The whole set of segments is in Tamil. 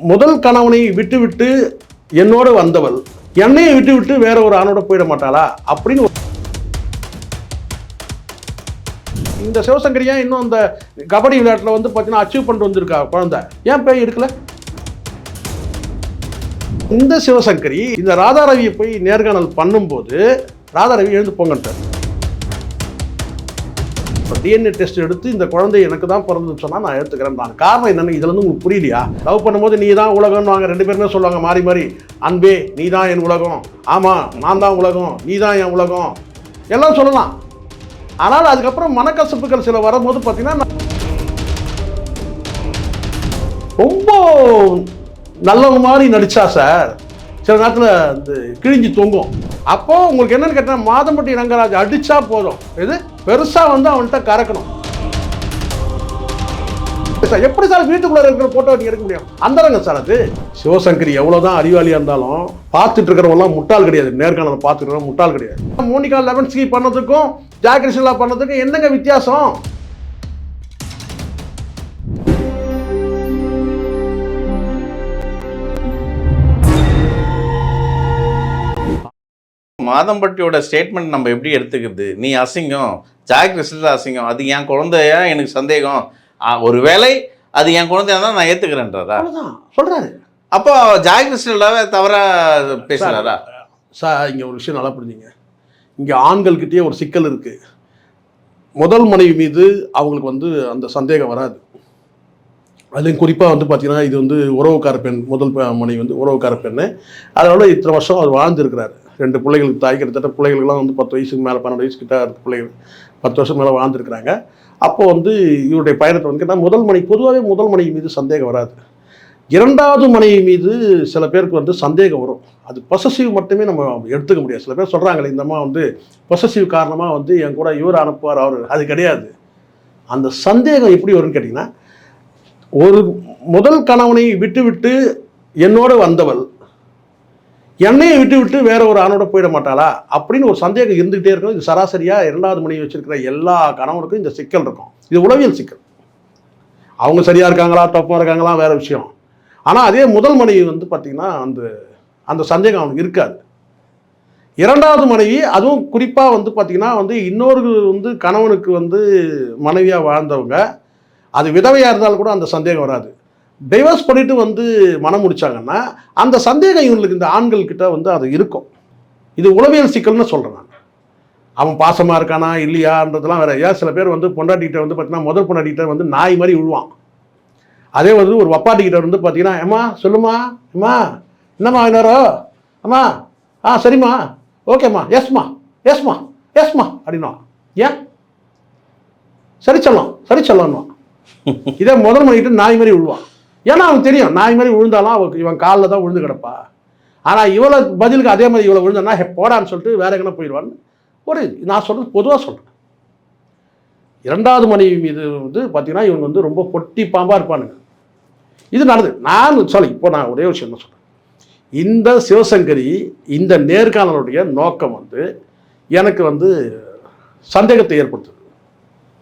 முதல் கணவனை விட்டுவிட்டு என்னோடு வந்தவள் என்னையை விட்டு விட்டு வேற ஒரு ஆணோட போயிட மாட்டாளா? அப்படின்னு இந்த சிவசங்கரியா இன்னும் அந்த கபடி விளையாட்டில் வந்து பார்த்தீங்கன்னா அச்சீவ் பண்ணிட்டு வந்திருக்கா குழந்தை? ஏன் போய் எடுக்கல இந்த சிவசங்கரி இந்த ராதாரவியை போய் நேர்காணல் பண்ணும்போது ராதாரவி எழுந்து போங்கன்ட்டார். இப்போ டிஎன்ஏ டெஸ்ட் எடுத்து இந்த குழந்தை எனக்கு தான் பிறந்ததுன்னு சொன்னால் நான் எடுத்துக்கிறேன் நான். காரணம் என்னென்னு இதுலேருந்து உங்களுக்கு புரியலையா? லவ் பண்ணும்போது நீ தான் உலகம்னு வாங்க ரெண்டு பேருமே சொல்லுவாங்க மாறி மாறி. அன்பே நீ தான் என் உலகம். ஆமாம் நான் தான் உலகம் நீ தான் என் உலகம். எல்லாம் சொல்லலாம். ஆனால் அதுக்கப்புறம் மனக்கசப்புகள் சில வரும்போது பார்த்தீங்கன்னா நான் ரொம்ப நல்லவங்க மாதிரி நடித்தா சார். சில நேரத்தில் இந்த கிழிஞ்சு தொங்கும். அப்போது உங்களுக்கு என்னென்னு கேட்டால் மாதம்பட்டி ரங்கராஜ் அடித்தா போதும். இது பெருசாக வந்து அவன்கிட்ட கறக்கணும். சார், எப்படி சார் வீட்டுக்குள்ள இருக்கிற போட்டோ நீங்க எடுக்க முடியும்? அந்தரங்க சார் அது. சிவசங்கரி எவ்வளவுதான் அறிவாளியா இருந்தாலும் பார்த்துட்டு இருக்கிறவங்களாம் முட்டாள் கிடையாது. நேர்காணல் பார்த்துட்டு முட்டாள் கிடையாது. மோனிகா லெவன்ஸ்கி பண்ணதுக்கும் ஜாக்கிரிஷிலா பண்ணதுக்கும் என்னங்க வித்தியாசம்? மாதம்பட்டியோட ஸ்டேட்மெண்ட் நம்ம எப்படி எடுத்துக்கிறது? நீ அசிங்கம். ஜாக் ரிசல்ட் அசிங்கம். அது என் குழந்தையா? எனக்கு சந்தேகம். ஆ, ஒருவேளை அது என் குழந்தையா தான் நான் ஏத்துக்கிறேன்றாரா? அவ்வளவுதான். சொல்றாரு. அப்போ ஜாக் ரிசல்டாவே தவறா பேசுறாரா? சார் இங்கே ஒரு விஷயம் நல்லா புரிஞ்சுங்க. இங்கே ஆண்கள்கிட்டயே ஒரு சிக்கல் இருக்கு. முதல் மனைவி மீது அவங்களுக்கு வந்து அந்த சந்தேகம் வராது. அதுலேயும் குறிப்பாக வந்து பார்த்தீங்கன்னா இது வந்து உறவுக்கார பெண் முதல் மனைவி வந்து உறவுக்கார பெண்ணு. அதோட இத்தனை வருஷம் அவர் வாழ்ந்துருக்கிறாரு. ரெண்டு பிள்ளைகளுக்கு தாய் கிட்டத்தட்ட பிள்ளைகளுக்கெல்லாம் வந்து பத்து வயசுக்கு மேலே பன்னெண்டு வயசு கிட்ட இருக்க பிள்ளைகள் பத்து வருஷம் மேலே வாழ்ந்துருக்குறாங்க. அப்போ வந்து இவருடைய பயணத்தை வந்து கேட்டால் முதல் மனை பொதுவாகவே முதல் மனைவி மீது சந்தேகம் வராது. இரண்டாவது மனைவி மீது சில பேருக்கு வந்து சந்தேகம் வரும். அது பொசசிவ் மட்டுமே நம்ம எடுத்துக்க முடியாது. சில பேர் சொல்கிறாங்களே இந்த அம்மா வந்து பொசசிவ் காரணமாக வந்து என் கூட இவர் அனுப்புவார் அவர் அது கிடையாது. அந்த சந்தேகம் எப்படி வரும்னு கேட்டிங்கன்னா ஒரு முதல் கணவனை விட்டு விட்டு என்னோடு வந்தவள் என்னையை விட்டு விட்டு வேற ஒரு ஆணோட போயிட மாட்டாளா? அப்படின்னு ஒரு சந்தேகம் இருந்துகிட்டே இருக்கும். இது சராசரியாக இரண்டாவது மனைவி வச்சிருக்கிற எல்லா கணவனுக்கும் இந்த சிக்கல் இருக்கும். இது உளவியல் சிக்கல். அவங்க சரியா இருக்காங்களா? தப்பாக இருக்காங்களா? வேற விஷயம். ஆனால் அதே முதல் மனைவி வந்து பார்த்தீங்கன்னா அந்த அந்த சந்தேகம் அவனுக்கு இருக்காது. இரண்டாவது மனைவி அதுவும் குறிப்பாக வந்து பார்த்தீங்கன்னா வந்து இன்னொரு வந்து கணவனுக்கு வந்து மனைவியாக வாழ்ந்தவங்க அது விதவையாக இருந்தாலும் கூட அந்த சந்தேகம் வராது. டைவர்ஸ் பண்ணிட்டு வந்து மனம் முடிச்சாங்கன்னா அந்த சந்தேகம் இவங்களுக்கு இந்த ஆண்கள் கிட்ட வந்து அது இருக்கும். இது உளவியல் சிக்கல்னு சொல்கிறேன் நான். அவன் பாசமாக இருக்கானா இல்லையான்றதுலாம் வேற ஏன் சில பேர் வந்து பொண்டாட்டிகிட்ட வந்து பார்த்தீங்கன்னா முதல் பொண்டாட்டிகிட்ட வந்து நாய் மாதிரி விழுவான் அதே வந்து ஒரு வப்பாட்டிக்கிட்ட வந்து பார்த்தீங்கன்னா ஏம்மா சொல்லுமா அம்மா என்னம்மா ஐநூறோ அம்மா ஆ சரிம்மா ஓகேம்மா எஸ்மா எஸ்மா எஸ்மா அப்படின்னா ஏன்? சரி சொல்லலாம் சரி சொல்லணும் இதே முதல் மணிக்கிட்ட நாய் மாதிரி விழுவான் ஏன்னா அவனுக்கு தெரியும் நாய் மாதிரி விழுந்தாலும் அவனுக்கு இவன் காலில் தான் விழுந்து கிடப்பா. ஆனால் இவ்வளோ பதிலுக்கு அதே மாதிரி இவ்வளோ விழுந்தானா போடான்னு சொல்லிட்டு வேற எங்கே போயிடுவான்னு ஒரு நான் சொல்கிறது பொதுவாக சொல்கிறேன் இரண்டாவது மனைவி மீது வந்து பார்த்தீங்கன்னா இவங்க வந்து ரொம்ப பொட்டி பாம்பாக இருப்பானுங்க. இது நடந்தது. நான் சொல்ல இப்போ நான் ஒரே விஷயம் தான் சொல்கிறேன் இந்த சிவசங்கரி இந்த நேர்காணலுடைய நோக்கம் வந்து எனக்கு வந்து சந்தேகத்தை ஏற்படுத்துது.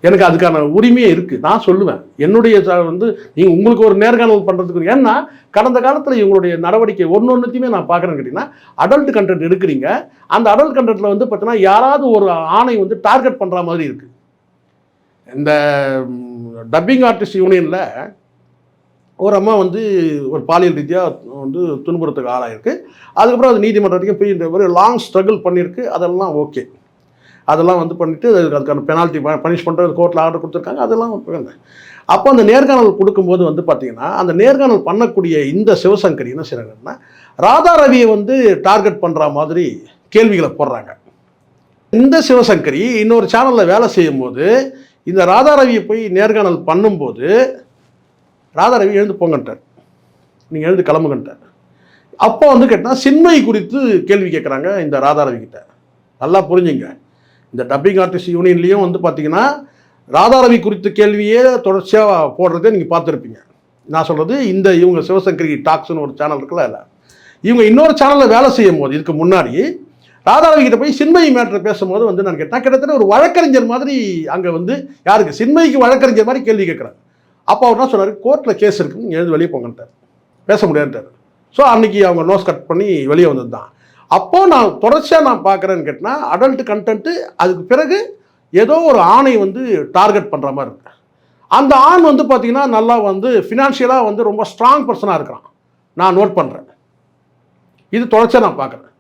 எனக்கு அதுக்கான உரிமையே இருக்குது நான் சொல்லுவேன். என்னுடைய வந்து நீங்கள் உங்களுக்கு ஒரு நேர்காணல் பண்ணுறதுக்கு ஏன்னா கடந்த காலத்தில் இவங்களுடைய நடவடிக்கை ஒன்று ஒன்றுத்தையுமே நான் பார்க்குறேன்னு கேட்டிங்கன்னா அடல்ட் கண்டென்ட் எடுக்கிறீங்க. அந்த அடல்ட் கண்டென்ட்டில் வந்து பார்த்தீங்கன்னா யாராவது ஒரு ஆணை வந்து டார்கெட் பண்ணுற மாதிரி இருக்குது இந்த டப்பிங் ஆர்டிஸ்ட் யூனியனில் ஒரு அம்மா வந்து ஒரு பாலியல் ரீதியாக வந்து துன்புறுத்துக்கு ஆளாயிருக்கு. அதுக்கப்புறம் அது நீதிமன்றத்துக்கு போய் இந்த ஒரு லாங் ஸ்ட்ரகிள் பண்ணியிருக்கு. அதெல்லாம் ஓகே அதெல்லாம் வந்து பண்ணிவிட்டு அதுக்கான பெனால்ட்டி பனிஷ் பண்ணுறது கோர்ட்டில் ஆர்டர் கொடுத்துருக்காங்க. அதெல்லாம் அப்போ அந்த நேர்காணல் கொடுக்கும்போது வந்து பார்த்தீங்கன்னா அந்த நேர்காணல் பண்ணக்கூடிய இந்த சிவசங்கரி என்ன செய்கிறாங்கன்னா ராதா ரவியை வந்து டார்கெட் பண்ணுற மாதிரி கேள்விகளை போடுறாங்க. இந்த சிவசங்கரி இன்னொரு சேனலில் வேலை செய்யும்போது இந்த ராதா ரவியை போய் நேர்காணல் பண்ணும்போது ராதா ரவி எழுந்து போங்கன்ட்டார். நீங்கள் எழுந்து கிளம்புங்கன்ட்டார். அப்போ வந்து கேட்டால் சின்மை குறித்து கேள்வி கேட்குறாங்க இந்த ராதா ரவி கிட்ட நல்லா புரிஞ்சுங்க. இந்த டப்பிங் ஆர்டிஸ்ட் யூனியன்லேயும் வந்து பார்த்தீங்கன்னா ராதா ரவி குறித்த கேள்வியே தொடர்ச்சியாக போடுறதே நீங்கள் பார்த்துருப்பீங்க. நான் சொல்கிறது இந்த இவங்க சிவசங்கரி டாக்ஸ்னு ஒரு சேனல் இருக்குல்ல இல்லை இவங்க இன்னொரு சேனலில் வேலை செய்யும் போது இதுக்கு முன்னாடி ராதாரவி கிட்ட போய் சின்மயி மேட்டர் பேசும்போது வந்து நான் கேட்டேன் கிட்டத்தட்ட ஒரு வழக்கறிஞர் மாதிரி அங்கே வந்து யாருக்கு சின்மயிக்கு வழக்கறிஞர் மாதிரி கேள்வி கேட்குறாங்க அப்போ அவர் என்ன சொன்னார்? கோர்ட்டில் கேஸ் இருக்குன்னு எழுந்து வெளியே போங்கன்ட்டார். பேச முடியாதுட்டார் ஸோ அன்றைக்கி அவங்க நோஸ் கட் பண்ணி வெளியே வந்தது தான் அப்போ நான் தொடர்ச்சியாக நான் பார்க்குறேன்னு கேட்டால் அடல்ட் கண்டென்ட்டு அதுக்கு பிறகு ஏதோ ஒரு ஆணை வந்து டார்கெட் பண்ணுற மாதிரி இருக்கு. அந்த ஆண் வந்து பார்த்திங்கன்னா நல்லா வந்து ஃபினான்ஷியலாக வந்து ரொம்ப ஸ்ட்ராங் பர்சனாக இருக்கிறான். நான் நோட் பண்ணுறேன் இது தொடர்ச்சியாக நான் பார்க்குறேன்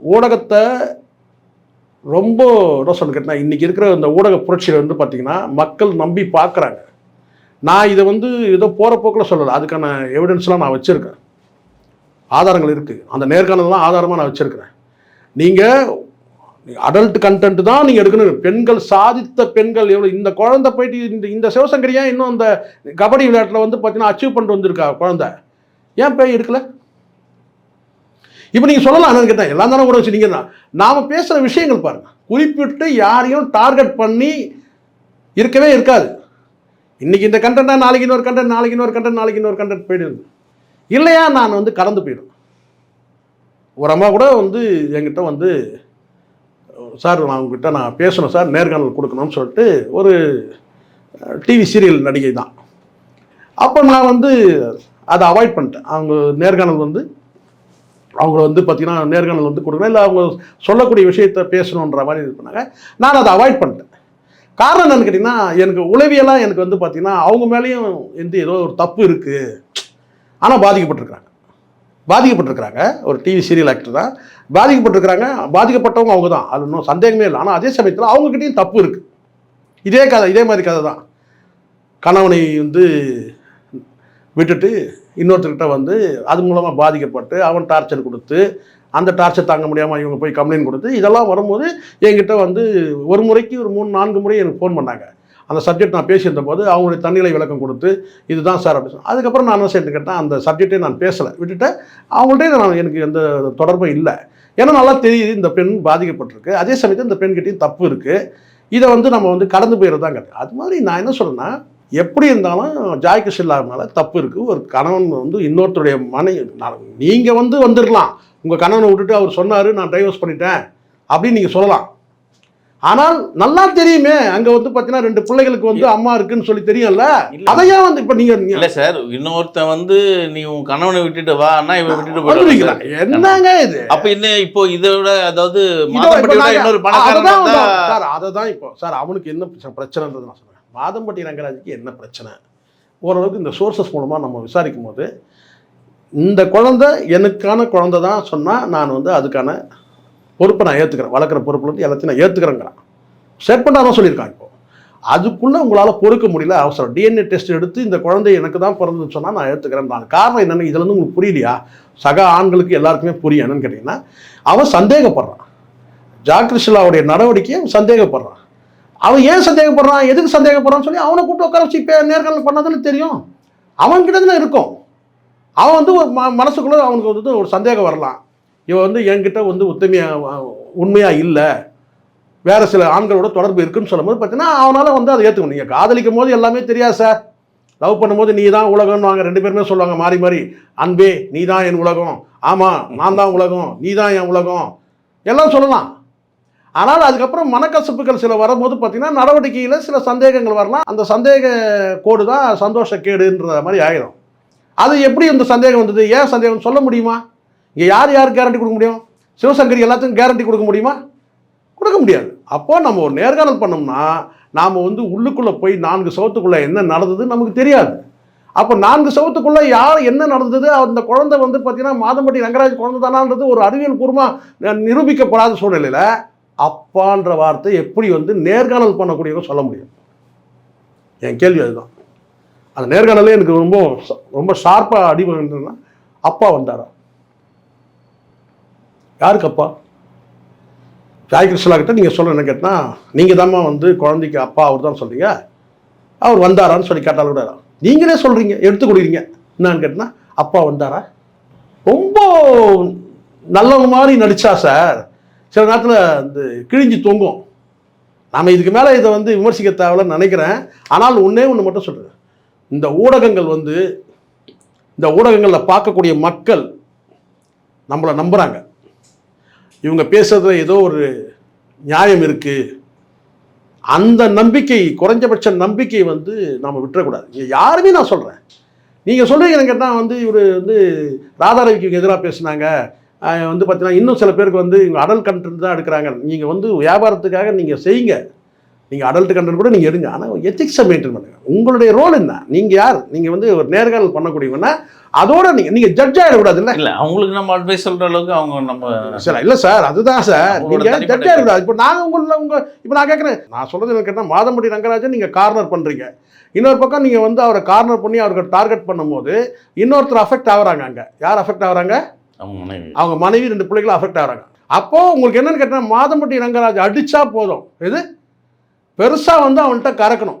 ஊடகத்தை ரொம்ப என்ன சொல்ல கேட்டால் இன்றைக்கி இருக்கிற இந்த ஊடக புரட்சியில் வந்து பார்த்திங்கன்னா மக்கள் நம்பி பார்க்குறாங்க நான் இதை வந்து ஏதோ போகிற போக்கில் சொல்லலை. அதுக்கான எவிடன்ஸ்லாம் நான் வச்சுருக்கேன். ஆதாரங்கள் இருக்குது அந்த நேர்காணல்லாம் ஆதாரமாக நான் வச்சுருக்கிறேன். நீங்கள் அடல்ட் கண்டென்ட் தான் நீங்கள் எடுக்கணும். பெண்கள் சாதித்த பெண்கள் எவ்வளோ இந்த குழந்தை போயிட்டு இந்த இந்த சிவசங்கரியா இன்னும் அந்த கபடி விளையாட்டில் வந்து பார்த்தீங்கன்னா அச்சீவ் பண்ணிட்டு வந்திருக்கா குழந்தை? ஏன் போய் எடுக்கல? இப்போ நீங்கள் சொல்லலாம் என்னன்னு கேட்டேன் எல்லாம் தானே கூட வச்சுட்டீங்கன்னா நாம் பேசுகிற விஷயங்கள் பாருங்கள் குறிப்பிட்டு யாரையும் டார்கெட் பண்ணி இருக்கவே இருக்காது. இன்னைக்கு இந்த கண்டென்ட்டாக நாளைக்கு இன்னொரு கண்டென்ட் நாளைக்கு இன்னொரு கண்டென்ட் நாளைக்கு இன்னொரு கண்டென்ட் போயிடுது இல்லையா நான் வந்து கடந்து போயிடும். ஒரு அம்மா கூட வந்து என்கிட்ட வந்து சார் நான் உங்ககிட்ட நான் பேசணும் சார் நேர்காணல் கொடுக்கணும்னு சொல்லிட்டு ஒரு டிவி சீரியல் நடிகை தான். அப்போ நான் வந்து அதை அவாய்ட் பண்ணிட்டேன். அவங்க நேர்காணல் வந்து அவங்கள வந்து பார்த்திங்கன்னா நேர்காணல் வந்து கொடுக்கணும். இல்லை அவங்க சொல்லக்கூடிய விஷயத்த பேசணுன்ற மாதிரி இது பண்ணாங்க. நான் அதை அவாய்ட் பண்ணிட்டேன். காரணம் என்னன்னு கேட்டிங்கன்னா எனக்கு உளவியலாக எனக்கு வந்து பார்த்திங்கன்னா அவங்க மேலேயும் வந்து ஏதோ ஒரு தப்பு இருக்குது ஆனால் பாதிக்கப்பட்டிருக்கிறாங்க. பாதிக்கப்பட்டிருக்கிறாங்க. ஒரு டிவி சீரியல் ஆக்டர் தான். பாதிக்கப்பட்டிருக்கிறாங்க. பாதிக்கப்பட்டவங்க அவங்க தான். அது இன்னும் சந்தேகமே இல்லை. ஆனால் அதே சமயத்தில் அவங்ககிட்டயும் தப்பு இருக்குது இதே கதை இதே மாதிரி கதை தான். கணவனை வந்து விட்டுட்டு இன்னொருத்தர்கிட்ட வந்து அது மூலமாக பாதிக்கப்பட்டு அவன் டார்ச்சர் கொடுத்து அந்த டார்ச்சர் தாங்க முடியாமல் இவங்க போய் கம்ப்ளைண்ட் கொடுத்து இதெல்லாம் வரும்போது என்கிட்ட வந்து ஒரு முறைக்கு ஒரு மூணு நான்கு முறை எனக்கு ஃபோன் பண்ணாங்க. அந்த சப்ஜெக்ட் நான் பேசியிருந்த போது அவங்களுடைய தன்னிலை விளக்கம் கொடுத்து இதுதான் சார் அப்படின்னு சொன்னேன். அதுக்கப்புறம் நான் என்ன செய்யணும் கேட்டேன் அந்த சப்ஜெக்டே நான் பேசலை. விட்டுட்டேன் அவங்கள்ட்டே நான் எனக்கு எந்த தொடர்பும் இல்லை. ஏன்னா நல்லா தெரியுது இந்த பெண் பாதிக்கப்பட்டிருக்கு. அதே சமயத்தில் இந்த பெண்கிட்டையும் தப்பு இருக்குது இதை வந்து நம்ம வந்து கடந்து போயிடுறது தான் அது மாதிரி நான் என்ன சொல்கிறேன்னா எப்படி இருந்தாலும் ஜாய் கிருஷ்ணா மேலே தப்பு இருக்குது ஒரு கணவன் வந்து இன்னொருத்தருடைய மனை நீங்கள் வந்து வந்துடலாம் உங்கள் கணவனை விட்டுட்டு அவர் சொன்னார் நான் டைவர்ஸ் பண்ணிட்டேன் அப்படின்னு நீங்கள் சொல்லலாம். ஆனால் நல்லா தெரியுமே அங்கே வந்து பார்த்தீங்கன்னா ரெண்டு பிள்ளைகளுக்கு வந்து அம்மா இருக்குன்னு சொல்லி தெரியும்ல. அதையே வந்து இப்போ நீங்கள் இல்ல சார் இன்னொருத்தன் வந்து நீ உன் கணவனை விட்டுட்டு வா அண்ணா இவன் விட்டுட்டு வந்துருவீங்களா போயிடுவாங்க என்னங்க இது? அப்ப இன்னும் இப்போ இதை விட அதாவது நாங்க- இன்னொரு சார் அதை தான் இப்போ சார் அவனுக்கு என்ன பிரச்சனை- பிரச்சனைன்றது நான் சொல்றேன். மாதம்பட்டி ரங்கராஜுக்கு என்ன பிரச்சனை? ஓரளவுக்கு இந்த சோர்சஸ் மூலமா நம்ம விசாரிக்கும் போது இந்த குழந்தை எனக்கான குழந்தை தான் சொன்னால் நான் வந்து அதுக்கான பொறுப்பை நான் ஏற்றுக்கிறேன் வளர்க்குற பொறுப்பில் இருந்து எல்லாத்தையும் நான் ஏற்றுக்கிறேங்கிறான் செட் பண்ணாதான் சொல்லியிருக்கான் இப்போ. அதுக்குள்ளே உங்களால் பொறுக்க முடியல அவசரம். டிஎன்ஏ டெஸ்ட் எடுத்து இந்த குழந்தை எனக்கு தான் பிறந்துன்னு சொன்னால் நான் ஏற்றுக்கிறேன் நான் காரணம் என்னென்னு இதுலேருந்து உங்களுக்கு புரியலையா? சக ஆண்களுக்கு எல்லாருக்குமே புரியும் என்னன்னு கேட்டிங்கன்னா அவன் சந்தேகப்படுறான். ஜாக்ரிஷிலாவுடைய நடவடிக்கையை அவன் சந்தேகப்படுறான். அவன் ஏன் சந்தேகப்படுறான்? எதுக்கு சந்தேகப்படுறான்னு சொல்லி அவனை கூப்பிட்டு உட்கார வச்சு இப்போ நேர்காணல் பண்ணாதானே தெரியும். அவன்கிட்ட தான் இருக்கும். அவன் வந்து ஒரு ம மனசுக்குள்ளே அவனுக்கு வந்து ஒரு சந்தேகம் வரலாம். இவன் வந்து என்கிட்ட வந்து உத்தமையாக உண்மையாக இல்லை. வேறு சில ஆண்களோட தொடர்பு இருக்குன்னு சொல்லும்போது பார்த்தீங்கன்னா அவனால் வந்து அதை ஏற்றுக்கணும் நீங்கள் காதலிக்கும் போது எல்லாமே தெரியாது சார். லவ் பண்ணும்போது நீ தான் உலகம்னு வாங்க ரெண்டு பேருமே சொல்லுவாங்க மாறி மாறி அன்பே நீ தான் என் உலகம். ஆமாம் நான் தான் உலகம் நீ தான் என் உலகம். எல்லாம் சொல்லலாம். ஆனால் அதுக்கப்புறம் மனக்கசப்புகள் சில வரும்போது பார்த்திங்கன்னா நடவடிக்கையில் சில சந்தேகங்கள் வரலாம். அந்த சந்தேக கோடு தான் சந்தோஷ கேடுன்ற மாதிரி ஆயிரும். அது எப்படி இந்த சந்தேகம் வந்தது? ஏன் சந்தேகம் சொல்ல முடியுமா? இங்கே யார் யார் கேரண்டி கொடுக்க முடியும்? சிவசங்கரி எல்லாத்துக்கும் கேரண்டி கொடுக்க முடியுமா? கொடுக்க முடியாது. அப்போ நம்ம ஒரு நேர்காணல் பண்ணோம்னா நாம் வந்து உள்ளுக்குள்ளே போய் நான்கு சவத்துக்குள்ளே என்ன நடந்தது நமக்கு தெரியாது. அப்போ நான்கு சவத்துக்குள்ளே யார் என்ன நடந்தது? அந்த குழந்தை வந்து பார்த்தீங்கன்னா மாதம்பட்டி ரங்கராஜ் குழந்தை தானான்றது ஒரு அறிவியல் பூர்வமாக நிரூபிக்கப்படாத சூழ்நிலையில் அப்பான்ற வார்த்தை எப்படி வந்து நேர்காணல் பண்ணக்கூடியவங்க சொல்ல முடியும்? என் கேள்வி அதுதான். அந்த நேர்காணலே எனக்கு ரொம்ப ரொம்ப ஷார்ப்பாக அடி அப்பா வந்தாரா? யாருக்கு அப்பா ஜாய் கிருஷ்ணா கிட்ட நீங்கள் சொல்ல என்ன கேட்டால் நீங்கள் தாம்மா வந்து குழந்தைக்கு அப்பா அவர் தான் சொல்கிறீங்க அவர் வந்தாரான்னு சொல்லி கேட்டாலும் கூட நீங்களே சொல்கிறீங்க எடுத்து கொடுக்குறீங்க என்னான்னு கேட்டால் அப்பா வந்தாரா? ரொம்ப நல்லவங்க மாதிரி நடித்தா சார் சில நேரத்தில் இந்த கிழிஞ்சு தொங்கும். நாம் இதுக்கு மேலே இதை வந்து விமர்சிக்க தேவையில்லைன்னு நினைக்கிறேன். ஆனால் ஒன்றே ஒன்று மட்டும் சொல்கிறேன் இந்த ஊடகங்கள் வந்து இந்த ஊடகங்களில் பார்க்கக்கூடிய மக்கள் நம்மளை நம்புகிறாங்க இவங்க பேசுறதுல ஏதோ ஒரு நியாயம் இருக்குது அந்த நம்பிக்கை குறைஞ்சபட்ச நம்பிக்கை வந்து நாம் விட்டுறக்கூடாது. இங்கே யாருமே நான் சொல்கிறேன் நீங்கள் சொல்கிறீங்க கேட்டால் வந்து இவர் வந்து ராதாரவிக்கு எதிராக பேசுனாங்க. வந்து பார்த்தீங்கன்னா இன்னும் சில பேருக்கு வந்து இவங்க அடல் கண்டென்ட் தான் எடுக்கிறாங்க. நீங்கள் வந்து வியாபாரத்துக்காக நீங்கள் செய்யுங்க. நீங்கள் அடல்ட் கண்டென்ட் கூட நீங்கள் எடுங்க. ஆனால் எத்திக்ஸை மெயின்டைன் பண்ணுங்க. உங்களுடைய ரோல் என்ன? நீங்கள் யார்? நீங்கள் வந்து ஒரு நேர்காணல் பண்ணக்கூடியவங்கன்னா அதோட நீங்கள் நீங்கள் ஜட்ஜ் ஆகிடக்கூடாதுல்ல இல்ல அவங்களுக்கு நம்ம அட்வைஸ் சொல்ற அளவுக்கு அவங்க நம்ம சார் இல்லை சார் அதுதான் சார் நீங்கள் ஜட்ஜ் ஆகிடக்கூடாது இப்போ நாங்கள் உங்களை உங்கள் இப்போ நான் கேட்குறேன் நான் சொல்கிறது என்ன கேட்டால் மாதம்பட்டி ரங்கராஜன் நீங்கள் கார்னர் பண்ணுறீங்க இன்னொரு பக்கம் நீங்கள் வந்து அவரை கார்னர் பண்ணி அவருக்கு டார்கெட் பண்ணும்போது இன்னொருத்தர் அஃபெக்ட் ஆகுறாங்க அங்கே. யார் அஃபெக்ட் ஆகுறாங்க? அவங்க மனைவி. அவங்க மனைவி ரெண்டு பிள்ளைகளும் அஃபெக்ட் ஆகுறாங்க. அப்போ உங்களுக்கு என்னன்னு கேட்டால் மாதம்பட்டி ரங்கராஜ் அடிச்சா போதும். இது பெருசாக வந்து அவன்கிட்ட கறக்கணும்.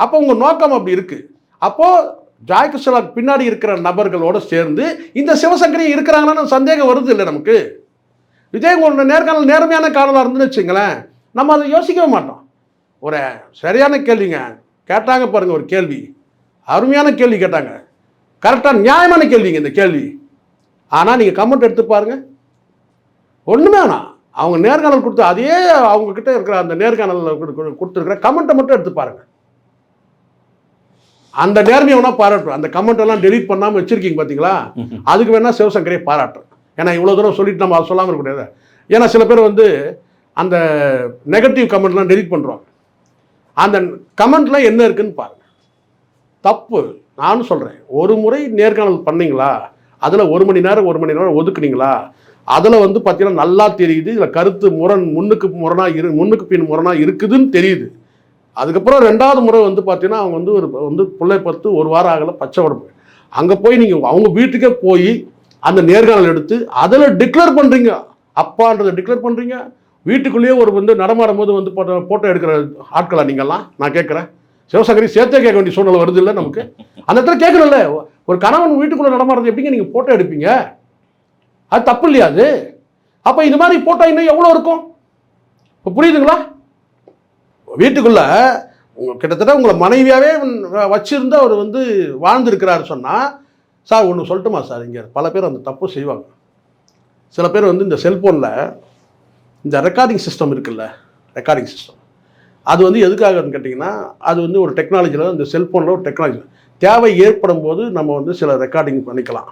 அப்போ உங்கள் நோக்கம் அப்படி இருக்குது அப்போது ஜாய் கிருஷ்ணலாக்கு பின்னாடி இருக்கிற நபர்களோட சேர்ந்து இந்த சிவசங்கரி இருக்கிறாங்கன்னு சந்தேகம் வருது இல்லை நமக்கு? விஜய் உங்களோட நேர்காணல் நேர்மையான காலமாக இருந்துன்னு வச்சுங்களேன் நம்ம அதை யோசிக்கவே மாட்டோம். ஒரு சரியான கேள்விங்க. கேட்டாங்க பாருங்கள் ஒரு கேள்வி. அருமையான கேள்வி கேட்டாங்க. கரெக்டாக நியாயமான கேள்விங்க இந்த கேள்வி. ஆனால் நீங்கள் கமெண்ட் எடுத்து பாருங்கள் ஒன்றுமே வேணாம். அவங்க நேர்காணல் கொடுத்து அதே அவங்க கிட்ட இருக்கிற அந்த நேர்காணலில் கொடுத்துருக்கிற கமெண்ட்டை மட்டும் எடுத்து பாருங்க. அந்த நேர்மையை வேணா பாராட்டுறோம் அந்த கமெண்ட் எல்லாம் டெலீட் பண்ணாமல் வச்சிருக்கீங்க பார்த்தீங்களா அதுக்கு வேணா சிவசங்கரே பாராட்டுறேன் ஏன்னா இவ்வளோ தூரம் சொல்லிட்டு நம்ம அதை சொல்லாமல் இருக்க முடியாது. ஏன்னா சில பேர் வந்து அந்த நெகட்டிவ் கமெண்ட்லாம் டெலீட் பண்ணுறாங்க அந்த கமெண்ட்ல என்ன இருக்குன்னு பாருங்க. தப்பு. நானும் சொல்கிறேன் ஒரு முறை நேர்காணல் பண்ணீங்களா? அதில் ஒரு மணி நேரம் ஒரு மணி நேரம் ஒதுக்குனீங்களா? அதில் வந்து பார்த்தீங்கன்னா நல்லா தெரியுது. இதில் கருத்து முரண் முன்னுக்கு முரணாக இரு முன்னுக்கு பின் முரணாக இருக்குதுன்னு தெரியுது. அதுக்கப்புறம் ரெண்டாவது முறை வந்து பார்த்தீங்கன்னா அவங்க வந்து ஒரு வந்து பிள்ளை பத்து ஒரு வாரம் ஆகலை பச்சை உடம்பு. அங்கே போய் நீங்கள் அவங்க வீட்டுக்கே போய் அந்த நேர்காணல் எடுத்து அதில் டிக்ளேர் பண்ணுறீங்க அப்பான்றதை டிக்ளேர் பண்ணுறீங்க வீட்டுக்குள்ளேயே ஒரு வந்து நடமாடும் போது வந்து ஃபோட்டோ ஃபோட்டோ எடுக்கிற ஆட்களா நீங்கள்லாம்? நான் கேட்குறேன். சிவசங்கரி சேர்த்தே கேட்க வேண்டிய சூழ்நிலை வருது இல்லை நமக்கு? அந்த இடத்துல கேட்கணும்ல. ஒரு கணவன் வீட்டுக்குள்ளே நடமாடுறது எப்படிங்க நீங்கள் ஃபோட்டோ எடுப்பீங்க? அது தப்பு இல்லையா அது? அப்போ இது மாதிரி போட்டால் இன்னும் எவ்வளோ இருக்கும்? இப்போ புரியுதுங்களா? வீட்டுக்குள்ள உங்கள் கிட்டத்தட்ட உங்களை மனைவியாகவே வ- வச்சிருந்து அவர் வந்து வாழ்ந்துருக்கிறாரு சொன்னால் சார் ஒன்று சொல்லட்டுமா சார்? இங்கே பல பேர் அந்த தப்பு செய்வாங்க. சில பேர் வந்து இந்த செல்ஃபோனில் இந்த ரெக்கார்டிங் சிஸ்டம் இருக்குல்ல ரெக்கார்டிங் சிஸ்டம் அது வந்து எதுக்காகன்னு கேட்டிங்கன்னா அது வந்து ஒரு டெக்னாலஜியில் இந்த செல்ஃபோனில் ஒரு டெக்னாலஜி தேவை ஏற்படும் போது நம்ம வந்து சில ரெக்கார்டிங் பண்ணிக்கலாம்.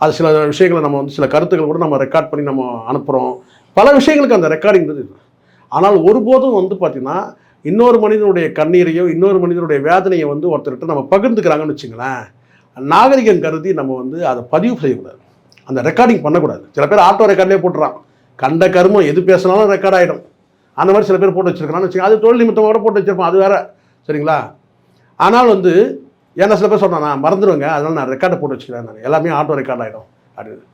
அது சில விஷயங்களை நம்ம வந்து சில கருத்துக்கள் கூட நம்ம ரெக்கார்ட் பண்ணி நம்ம அனுப்புகிறோம் பல விஷயங்களுக்கு அந்த ரெக்கார்டிங் இருக்கு ஆனால் ஒருபோதும் வந்து பார்த்திங்கன்னா இன்னொரு மனிதனுடைய கண்ணீரையோ இன்னொரு மனிதனுடைய வேதனையை வந்து ஒருத்தர்கிட்ட நம்ம பகிர்ந்துக்கிறாங்கன்னு வச்சுங்களேன் நாகரிகம் கருதி நம்ம வந்து அதை பதிவு செய்யக்கூடாது. அந்த ரெக்கார்டிங் பண்ணக்கூடாது. சில பேர் ஆட்டோ ரெக்கார்ட்லேயே போட்டுறான். கண்ட கருமம் எது பேசினாலும் ரெக்கார்ட் ஆகிடும் அந்த மாதிரி சில பேர் போட்டு வச்சுருக்கிறான்னு வச்சுக்கோங்க. அது தொழில் நிமித்தமாக கூட போட்டு வச்சுருப்பான். அது வேறு. சரிங்களா? ஆனால் வந்து ஏன்னா சில பேர் சொன்னான் நான் மறந்துடுவேங்க அதனால் நான் ரெக்கார்டை போட்டு வச்சுக்கிறேன் நான். எல்லாமே ஆட்டோ ரெக்கார்ட் ஆகிடும் அப்படின்னு.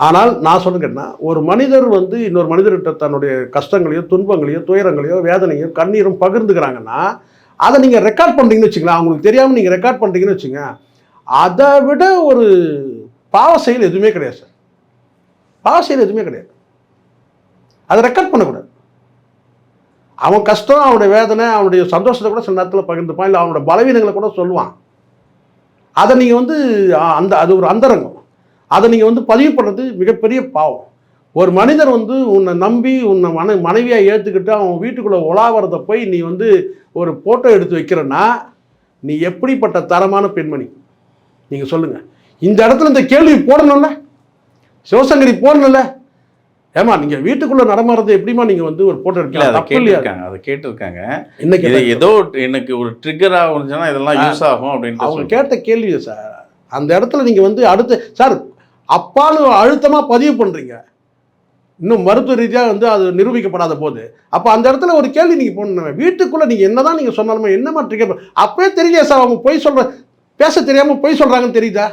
ஆனால் நான் சொல்ல ஒரு மனிதர் வந்து இன்னொரு மனிதர்கிட்ட தன்னுடைய கஷ்டங்களையோ துன்பங்களையோ துயரங்களையோ வேதனையோ கண்ணீரும் பகிர்ந்துக்கிறாங்கன்னா அதை நீங்கள் ரெக்கார்ட் பண்ணுறீங்கன்னு வச்சுங்களேன் அவங்களுக்கு தெரியாமல் நீங்கள் ரெக்கார்ட் பண்ணுறீங்கன்னு வச்சுங்க அதை விட ஒரு பாவ செயல் எதுவுமே கிடையாது சார் பாவ செயல் எதுவுமே கிடையாது. அதை ரெக்கார்ட் பண்ணக்கூடாது. அவன் கஷ்டம் அவனுடைய வேதனை அவனுடைய சந்தோஷத்தை கூட சில நேரத்தில் பகிர்ந்துப்பான் இல்லை அவனோட பலவீனங்களை கூட சொல்லுவான். அதை நீங்கள் வந்து அந்த அது ஒரு அந்தரங்கம். அதை நீங்கள் வந்து பதிவு பண்ணுறது மிகப்பெரிய பாவம். ஒரு மனிதர் வந்து உன்னை நம்பி உன்னை மன மனைவியாக ஏற்றுக்கிட்டு அவன் வீட்டுக்குள்ளே உலாவரத்தை போய் நீ வந்து ஒரு ஃபோட்டோ எடுத்து வைக்கிறன்னா நீ எப்படிப்பட்ட தரமான பெண்மணி? நீங்கள் சொல்லுங்கள் இந்த இடத்துல இந்த கேள்வி போடணும்ல? சிவசங்கரி போடணும்ல? ஏமா நீங்கள் வீட்டுக்குள்ளே நடமாடுறது எப்படிமா நீங்கள் வந்து ஒரு ஃபோட்டோ இல்ல எடுக்கலாம் அதை கேட்டிருக்காங்க அதை கேட்டிருக்காங்க. இன்னைக்கு இது ஏதோ எனக்கு ஒரு ட்ரிகரா இருந்துச்சுன்னா இதெல்லாம் யூஸ் ஆகும் அப்படின்ட்டு அவங்க. கேட்ட கேள்வி சார். அந்த இடத்துல நீங்கள் வந்து அடுத்து சார் அப்பான்னு அழுத்தமாக பதிவு பண்ணுறீங்க இன்னும் மருத்துவ ரீதியாக வந்து அது நிரூபிக்கப்படாத போது. அப்போ அந்த இடத்துல ஒரு கேள்வி நீங்கள் போடணும். வீட்டுக்குள்ளே நீங்கள் என்னதான் நீங்கள் சொன்னாலுமே என்னமா ட்ரிகர் அப்பவே தெரியலையா சார். அவங்க பொய் சொல்கிற பேச தெரியாமல் பொய் சொல்கிறாங்கன்னு தெரியுதா?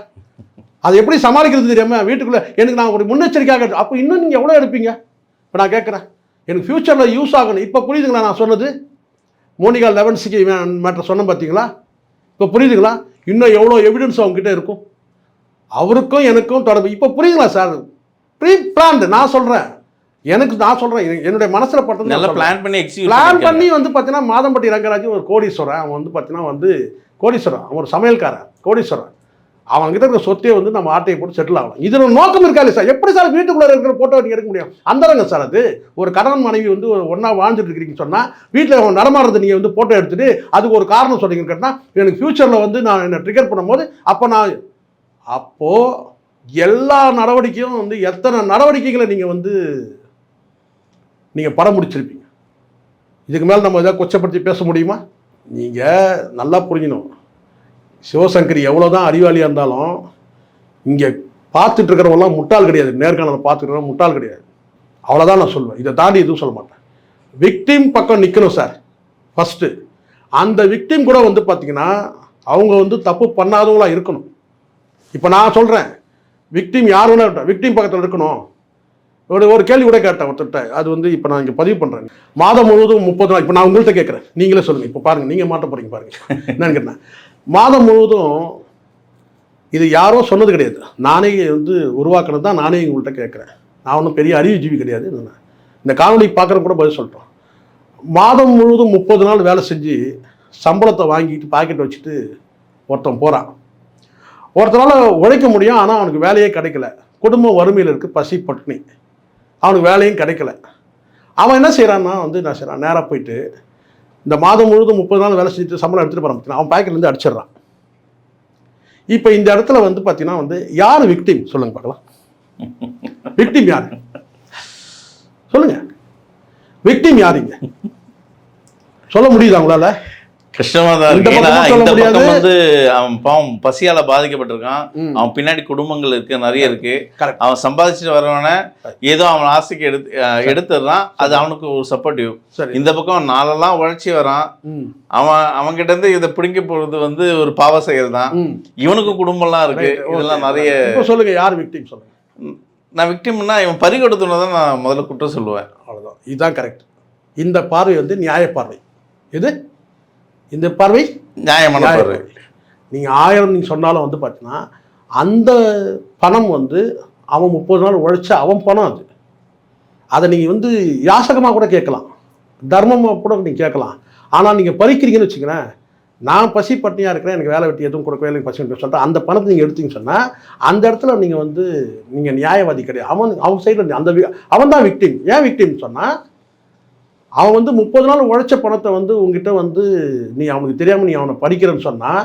அது எப்படி சமாளிக்கிறது தெரியாமல் வீட்டுக்குள்ளே எனக்கு நான் ஒரு முன்னெச்சரிக்கையாக அப்போ இன்னும் நீங்கள் எவ்வளோ எடுப்பீங்க? இப்போ நான் கேட்குறேன் எனக்கு ஃப்யூச்சரில் யூஸ் ஆகணும். இப்போ புரியுதுங்களா நான் சொன்னது? மோனிகா லெவன் சிக்கி மேட்டர் சொன்னேன் பார்த்தீங்களா இப்போ புரியுதுங்களா? இன்னும் எவ்வளோ எவிடன்ஸ் அவங்ககிட்ட இருக்கும்? அவருக்கும் எனக்கும் தொடர்பு. இப்போ புரியுதுங்களா சார்? ப்ரீ பிளான்டு நான் சொல்கிறேன் எனக்கு நான் சொல்கிறேன் என்னுடைய மனசில் பட்டது நல்லா பிளான் பண்ணி பிளான் பண்ணி வந்து பார்த்தீங்கன்னா மாதம்பட்டி ரங்கராஜ் ஒரு கோடீஸ்வரன். அவன் வந்து பார்த்தீங்கன்னா வந்து கோடீஸ்வரன். அவன் ஒரு சமையல்காரன். கோடீஸ்வரன். அவன்கிட்ட இருக்கிற சொத்தையை வந்து நம்ம ஆட்டையை போட்டு செட்டில் ஆகலாம். இதில் நோக்கம் இருக்காது சார்? எப்படி சார் வீட்டுக்குள்ளே இருக்கிற ஃபோட்டோ நீங்கள் எடுக்க முடியும்? அந்தரங்க சார் அது. ஒரு கணவன் மனைவி வந்து ஒன்றா வாழ்ந்துட்டு இருக்கிறீங்கன்னு சொன்னால் வீட்டில் அவன் நடமாடுறது நீங்கள் வந்து ஃபோட்டோ எடுத்துட்டு அதுக்கு ஒரு காரணம் சொன்னீங்கன்னு கேட்டால் எனக்கு ஃப்யூச்சரில் வந்து நான் என்னை ட்ரிகர் பண்ணும்போது அப்போ நான் அப்போது எல்லா நடவடிக்கையும் வந்து எத்தனை நடவடிக்கைகளை நீங்கள் வந்து நீங்கள் படம் முடிச்சிருப்பீங்க இதுக்கு மேலே நம்ம எதாவது கொச்சப்படுத்தி பேச முடியுமா? நீங்கள் நல்லா புரிஞ்சிக்கணும். சிவசங்கரி எவ்வளோ தான் அறிவாளியாக இருந்தாலும் இங்கே பார்த்துட்டு இருக்கிறவங்களாம் முட்டாள் கிடையாது. நேர்காணலை பார்த்துட்டு முட்டாள் கிடையாது. அவ்வளோதான் நான் சொல்லுவேன். இதை தாண்டி எதுவும் சொல்ல மாட்டேன். விக்டிம் பக்கம் நிற்கணும் சார் ஃபஸ்ட்டு அந்த விக்டிம் கூட வந்து பார்த்தீங்கன்னா அவங்க வந்து தப்பு பண்ணாதவங்களா இருக்கணும். இப்போ நான் சொல்கிறேன் விக்டிம் யார் வேணா இருக்கட்டும். விக்டிம் பக்கத்தில் இருக்கணும். ஒரு ஒரு கேள்வி கூட கேட்டேன் ஒருத்தர்கிட்ட. அது வந்து இப்போ நான் இங்கே பதிவு பண்ணுறேன் மாதம் முழுவதும் முப்பது நாள். இப்போ நான் உங்கள்கிட்ட கேட்குறேன். நீங்களே சொல்லுங்கள் இப்போ பாருங்கள் நீங்கள் மாட்ட போகிறீங்க பாருங்கள் என்னன்னு கேட்டேன். மாதம் முழுவதும் இது யாரோ சொன்னது கிடையாது. நானே வந்து உருவாக்குனது தான் நானே உங்கள்கிட்ட கேட்குறேன். நான் ஒன்றும் பெரிய அறிவுஜீவி கிடையாது நான் இந்த காணொலி பார்க்குற கூட பதில் சொல்கிறோம் மாதம் முழுவதும் முப்பது நாள் வேலை செஞ்சு சம்பளத்தை வாங்கிட்டு பாக்கெட் வச்சுட்டு ஒருத்தன் போகிறான் ஒருத்தனால் உழைக்க முடியும் ஆனால் அவனுக்கு வேலையே கிடைக்கல. குடும்பம் வறுமையில் இருக்குது பசி பட்டினி. அவனுக்கு வேலையும் கிடைக்கல. அவன் என்ன செய்கிறான்னா வந்து என்ன செய்கிறான் நேராக போயிட்டு இந்த மாதம் முழுவதும் முப்பது நாள் வேலை செஞ்சுட்டு சம்பளம் எடுத்துகிட்டு போகிறான் பார்த்தீங்கன்னா அவன் பேக்கெட்லேருந்து அடிச்சிடுறான். இப்போ இந்த இடத்துல வந்து பார்த்தீங்கன்னா வந்து யார் விக்டிம் சொல்லுங்க பார்க்கலாம். விக்டிம் யார்? சொல்லுங்க. விக்டிம் யாருங்க சொல்ல முடியுதா உங்களால? கஷ்டமா தான் இந்த இருக்கு. ஏன்னா இந்த பக்கம். வந்து அவன் பாவம் பசியால பாதிக்கப்பட்டிருக்கான். அவன் பின்னாடி குடும்பங்கள் இருக்கு நிறைய இருக்கு. அவன் சம்பாதிச்சுட்டு வரவன ஏதோ அவன் ஆசைக்கு எடுத்து எடுத்துடுறான். அது அவனுக்கு ஒரு சப்போர்ட்டிவ் இந்த பக்கம் நாளெல்லாம் உழைச்சி வரான். ம். அவன் அவன்கிட்ட இருந்து இதை பிடிங்க போறது வந்து ஒரு பாவ செயல் தான். ம். இவனுக்கும் குடும்பம்லாம் இருக்கு. இதெல்லாம் நிறைய சொல்லுங்க யார் விக்டிம் சொல்லுங்க? நான் விக்டிம்னா இவன் பறி கொடுத்தவனை தான் நான் முதல்ல குற்றம் சொல்லுவேன். அவ்வளோதான் இதுதான் கரெக்ட் இந்த பார்வை வந்து நியாய பார்வை. எது? இந்த பார்வை நியாயமான நியாய பாரு பார்வை. நீங்க ஆயிரம் நீங்க சொன்னாலும் வந்து பார்த்தீங்கன்னா அந்த பணம் வந்து அவன் முப்பது நாள் உழைச்ச அவன் பணம் அது. அதை நீங்க வந்து யாசகமாக கூட கேட்கலாம். தர்மமாக கூட நீங்க கேட்கலாம். ஆனால் நீங்க பறிக்கிறீங்கன்னு வச்சுக்கிறேன் நான் பசி பட்டினியாக இருக்கிறேன் எனக்கு வேலை வெட்டி எதுவும் கொடுக்கவே எனக்கு பசி சொல்லிட்டு அந்த பணத்தை நீங்கள் எடுத்தீங்கன்னு சொன்னால் அந்த இடத்துல நீங்கள் வந்து நீங்கள் நியாயவாதி கிடையாது. அவன் அவன் சைடில் அந்த அவன் தான் விக்டிம் ஏன் விக்டிம் சொன்னால் அவன் வந்து முப்பது நாள் உழைச்ச பணத்தை வந்து உங்ககிட்ட வந்து நீ அவனுக்கு தெரியாமல் நீ அவனை படிக்கிறேன்னு சொன்னால்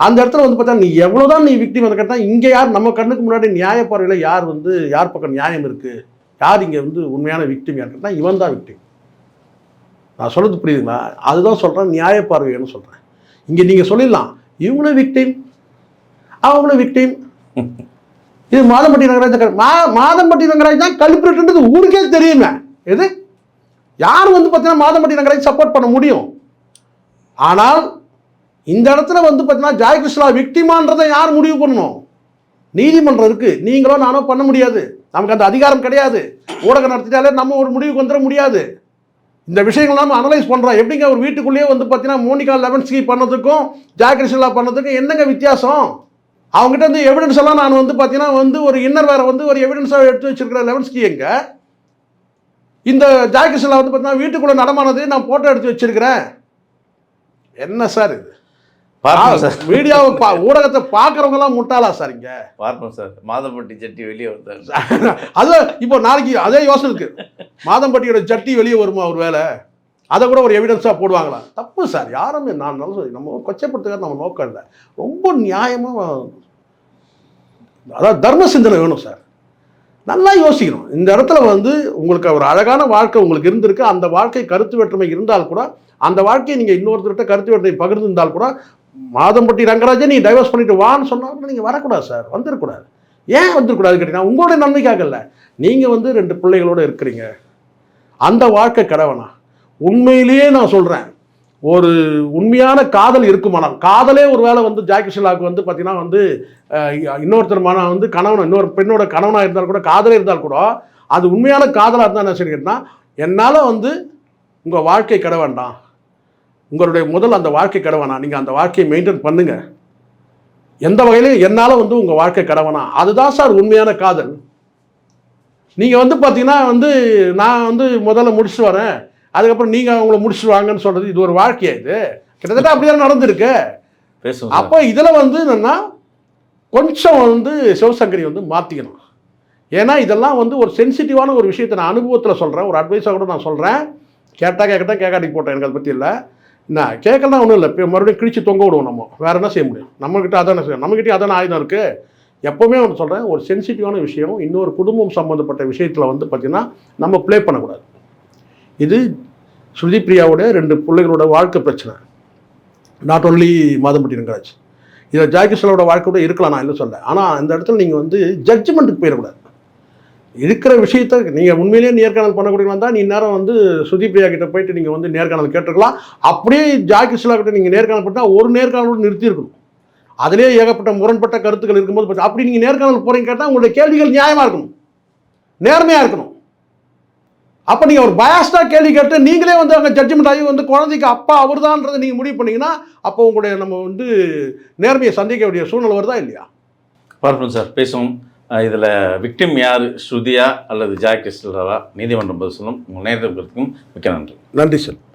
அந்த இடத்துல வந்து பார்த்தா நீ எவ்வளோ தான் நீ விக்டிம் வந்து கேட்டால் இங்கே யார் நம்ம கண்ணுக்கு முன்னாடி நியாய பார்வையில் யார் வந்து யார் பக்கம் நியாயம் இருக்குது யார் இங்கே வந்து உண்மையான விக்டிம் யார் கேட்டால் இவன் தான் விக்டிம் நான் சொல்கிறது புரியுதுங்களா? அதுதான் சொல்கிறேன் நியாயப்பார்வைன்னு சொல்கிறேன் இங்கே நீங்கள் சொல்லிடலாம் இவங்களும் விக்டிம் அவங்களும் விக்டிம் இது மாதம்பட்டி நகராஜ் தான் மா மாதம்பட்டி நகராஜ் தான் கல்பிரட்டுன்றது ஊருக்கே தெரியுமே. எது? யார் வந்து பார்த்தீங்கன்னா மாதம்பட்டி நகராஜ் சப்போர்ட் பண்ண முடியும்? ஆனால் இந்த இடத்துல வந்து பார்த்தீங்கன்னா ஜாய்கிருஷ்ணா விக்டிமான்றதை யார் முடிவு பண்ணணும்? நீதிமன்றம் இருக்குது நீங்களோ நானோ பண்ண முடியாது. நமக்கு அந்த அதிகாரம் கிடையாது. ஊடகம் நடத்திட்டாலே நம்ம ஒரு முடிவுக்கு வந்துட முடியாது. இந்த விஷயங்கள் நம்ம அனலைஸ் பண்ணுறோம் எப்படிங்க ஒரு வீட்டுக்குள்ளேயே வந்து பார்த்தீங்கன்னா மோனிகா லெவன்ஸ்கி பண்ணதுக்கும் ஜாய்கிருஷ்ணா பண்ணதுக்கும் என்னங்க வித்தியாசம்? அவங்ககிட்ட இருந்து எவிடன்ஸ் எல்லாம் நான் வந்து பார்த்தீங்கன்னா வந்து ஒரு இன்னர் வேற வந்து ஒரு எவிடன்ஸாக எடுத்து வச்சிருக்கிற லெவன்ஸ்கி எங்கே? இந்த கிருஷ்ணா வந்து பார்த்தீங்கன்னா வீட்டுக்குள்ளே நடமானது நான் ஃபோட்டோ எடுத்து வச்சிருக்கிறேன். என்ன சார் இது? மீடியாவை பா ஊடகத்தை பார்க்குறவங்க எல்லாம் முட்டாளா சார் இங்க? பார்ப்போம் சார். மாதம்பட்டி சட்டி வெளியே வந்தார் அது இப்போ நாளைக்கு அதே யோசனை இருக்கு. மாதம்பட்டியோட ஜட்டி வெளியே வருமா ஒரு வேலை அதை கூட ஒரு எவிடன்ஸாக போடுவாங்களா? தப்பு சார். யாருமே நான் நல்ல சொல்லி நம்ம கொச்சப்படுத்துக்கார நம்ம நோக்கம் இல்லை. ரொம்ப நியாயமாக அதாவது தர்ம சிந்தனை வேணும் சார். நல்லா யோசிக்கணும். இந்த இடத்துல வந்து உங்களுக்கு ஒரு அழகான வாழ்க்கை உங்களுக்கு இருந்திருக்கு. அந்த வாழ்க்கை கருத்து வேற்றுமை இருந்தால் கூட அந்த வாழ்க்கையை நீங்கள் இன்னொருத்தர்கிட்ட கருத்து வேற்றுமை பகிர்ந்திருந்தால் கூட மாதம்பட்டி ரங்கராஜன் நீ டைவர்ஸ் பண்ணிட்டு வான்னு சொன்னால் நீங்கள் வரக்கூடாது சார். வந்துடக்கூடாது ஏன் வந்துடக்கூடாது கேட்டீங்கன்னா உங்களுடைய நன்மைக்காக இல்லை. நீங்கள் வந்து ரெண்டு பிள்ளைகளோட இருக்கிறீங்க. அந்த வாழ்க்கை கடவனா. உண்மையிலேயே நான் சொல்கிறேன் ஒரு உண்மையான காதல் இருக்குமானால் காதலே ஒரு வேளை வந்து ஜாக்கிஷலாவுக்கு வந்து பார்த்தீங்கன்னா வந்து இன்னொருத்தர் மன வந்து கணவன் இன்னொரு பெண்ணோட கணவனாக இருந்தால் கூட காதலே இருந்தால் கூட அது உண்மையான காதலாக இருந்தால் என்ன சரி என்னால் வந்து உங்கள் வாழ்க்கை கெட வேண்டாம். உங்களுடைய முதல் அந்த வாழ்க்கை கெட வேணாம். நீங்கள் அந்த வாழ்க்கையை மெயின்டைன் பண்ணுங்கள் எந்த வகையிலையும் என்னால் வந்து உங்கள் வாழ்க்கை கடவனா அதுதான் சார் உண்மையான காதல். நீங்கள் வந்து பார்த்தீங்கன்னா வந்து நான் வந்து முதல்ல முடிச்சுட்டு வரேன். அதுக்கப்புறம் நீங்கள் அவங்கள முடிச்சுட்டு வாங்கன்னு சொல்கிறது இது ஒரு வாழ்க்கையா இது? கிட்டத்தட்ட அப்படியே நடந்திருக்கு. பேசுவோம் சார். அப்போ இதில் வந்து என்னன்னா கொஞ்சம் வந்து சிவசங்கரி வந்து மாற்றிக்கணும் ஏன்னா இதெல்லாம் வந்து ஒரு சென்சிட்டிவான ஒரு விஷயத்தை நான் அனுபவத்தில் சொல்கிறேன் ஒரு அட்வைஸாக கூட நான் சொல்கிறேன் கேட்டால் கேட்கட்டா கேட்காட்டி போட்டேன் எனக்கு அதை பற்றி இல்லை. என்ன கேட்கலாம் ஒன்றும் இல்லை. இப்போ மறுபடியும் கிழிச்சு தொங்க விடுவோம் நம்ம. வேறு என்ன செய்ய முடியும்? நம்மக்கிட்ட அதான செய்யும் நம்மக்கிட்டே அதான ஆயுதம் இருக்குது எப்போவுமே ஒன்று சொல்கிறேன் ஒரு சென்சிட்டிவான விஷயம் இன்னொரு குடும்பம் சம்மந்தப்பட்ட விஷயத்தில் வந்து பார்த்திங்கன்னா நம்ம ப்ளே பண்ணக்கூடாது. இது ஸ்ருதி பிரியாவோட ரெண்டு பிள்ளைகளோட வாழ்க்கை பிரச்சனை. Not only Madhampatty Rangaraj. இதை ஜாகிஸ்வலோட வாழ்க்கையோட இருக்கலாம் நான் இல்லை சொல்ல. ஆனால் அந்த இடத்துல நீங்கள் வந்து ஜட்ஜ்மெண்ட்டுக்கு போயிடக்கூடாது. இருக்கிற விஷயத்த நீங்கள் உண்மையிலேயே நேர்காணல் பண்ணக்கூடியவங்க தான். நீ நேரம் வந்து ஸ்ருதி பிரியா கிட்ட போயிட்டு நீங்கள் வந்து நேர்காணல் கேட்டிருக்கலாம். அப்படியே ஜாகிஸ்வலா கிட்ட நீங்கள் நேர்காணல் பண்ணால் ஒரு நேர்காணலோடு நிறுத்தி இருக்கணும். அதிலே ஏகப்பட்ட முரண்பட்ட கருத்துக்கள் இருக்கும்போது அப்படி நீங்கள் நேர்காணல் போகிறீங்க கேட்டால் உங்களுடைய கேள்விகள் நியாயமாக இருக்கணும். நேர்மையாக இருக்கணும். அப்போ நீங்கள் ஒரு பயாஸ்டாக கேள்வி கேட்டு நீங்களே வந்து அங்கே ஜட்ஜ்மெண்ட் ஆகி வந்து குழந்தைக்கு அப்பா அவர்தான்றதை நீங்கள் முடிவு பண்ணீங்கன்னா அப்போ உங்களுடைய நம்ம வந்து நேர்மையை சந்திக்க வேண்டிய சூழ்நிலை வருதா இல்லையா? பார்ப்போம் சார். பேசுவோம். இதில் விக்டிம் யார்? ஸ்ருதியா அல்லது ஜாய் கிறிஸ்டலாவா நீதிமன்றம் பதில் சொல்லும். உங்கள் நேரத்திற்கும் மிக்க நன்றி. நன்றி சார்.